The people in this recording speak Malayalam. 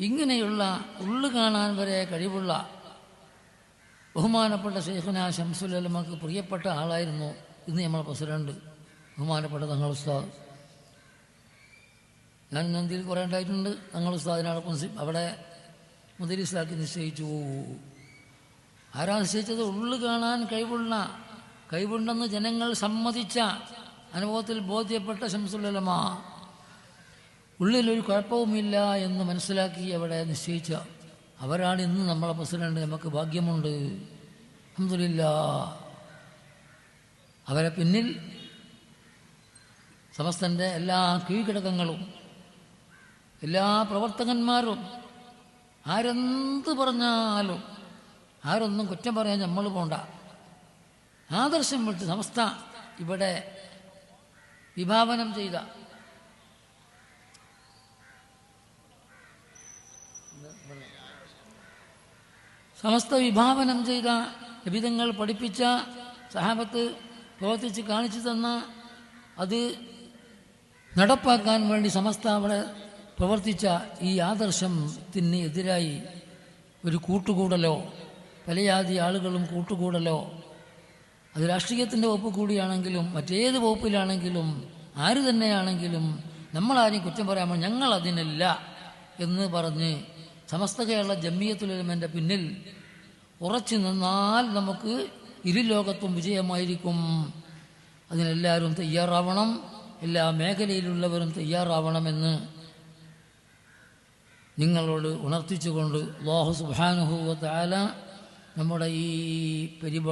ഇങ്ങനെയുള്ള ഉള്ളു കാണാൻ വരെ കഴിവുള്ള ബഹുമാനപ്പെട്ട ഷെയ്ഖുന ഷംസുലമക്ക് പ്രിയപ്പെട്ട ആളായിരുന്നു ഇന്ന് നമ്മൾ പ്രസിഡന്റ്. ബഹുമാനപ്പെട്ട തങ്ങൾ ഉസ്താദ്. ഞാൻ നന്ദിയിൽ കുറേ ഉണ്ടായിട്ടുണ്ട്. തങ്ങൾ ഉസ്താദിനോടൊപ്പം അവിടെ മുദരീസാക്കി നിശ്ചയിച്ചു. ആരാ നിശ്ചയിച്ചത്? ഉള്ളു കാണാൻ കഴിവുള്ള കഴിവുണ്ടെന്ന് ജനങ്ങൾ സമ്മതിച്ച അനുഭവത്തിൽ ബോധ്യപ്പെട്ട ഷംസുലമ ഉള്ളിലൊരു കുഴപ്പവുമില്ല എന്ന് മനസ്സിലാക്കി അവിടെ നിശ്ചയിച്ച. അവരാണ് ഇന്ന് നമ്മളെ പ്രസിഡന്റ്. നമുക്ക് ഭാഗ്യമുണ്ട്. അഹമ്മദില്ല അവരെ പിന്നിൽ സമസ്തന്റെ എല്ലാ കീഴ്ഘടകങ്ങളും എല്ലാ പ്രവർത്തകന്മാരും ആരെന്ത് പറഞ്ഞാലും ആരൊന്നും കുറ്റം പറയാൻ നമ്മൾ പോണ്ട. ആദർശം വിട്ട് സമസ്ത ഇവിടെ വിഭാവനം ചെയ്ത സമസ്ത വിഭാവനം ചെയ്ത ലഭിതങ്ങൾ പഠിപ്പിച്ച സഹാബത്ത് പ്രവർത്തിച്ച് കാണിച്ചു തന്ന അത് നടപ്പാക്കാൻ വേണ്ടി സമസ്ത അവിടെ പ്രവർത്തിച്ച ഈ ആദർശത്തിന് എതിരായി ഒരു കൂട്ടുകൂടലോ പലയാതി ആളുകളും കൂട്ടുകൂടലോ അത് രാഷ്ട്രീയത്തിന്റെ വകുപ്പ് കൂടിയാണെങ്കിലും മറ്റേത് വകുപ്പിലാണെങ്കിലും ആര് തന്നെയാണെങ്കിലും നമ്മളാരും കുറ്റം പറയാമോ ഞങ്ങളതിനല്ല എന്ന് പറഞ്ഞ് സമസ്ത കേരള ജമ്മിയത്തുലമന്റെ പിന്നിൽ ഉറച്ചു നിന്നാൽ നമുക്ക് ഇരു ലോകത്തും വിജയമായിരിക്കും. അതിനെല്ലാവരും തയ്യാറാവണം. എല്ലാ മേഖലയിലുള്ളവരും തയ്യാറാവണമെന്ന് നിങ്ങളോട് ഉണർത്തിച്ചുകൊണ്ട് ലോഹ സുബാനുഭൂവത്താല നമ്മുടെ ഈ പരിപാടി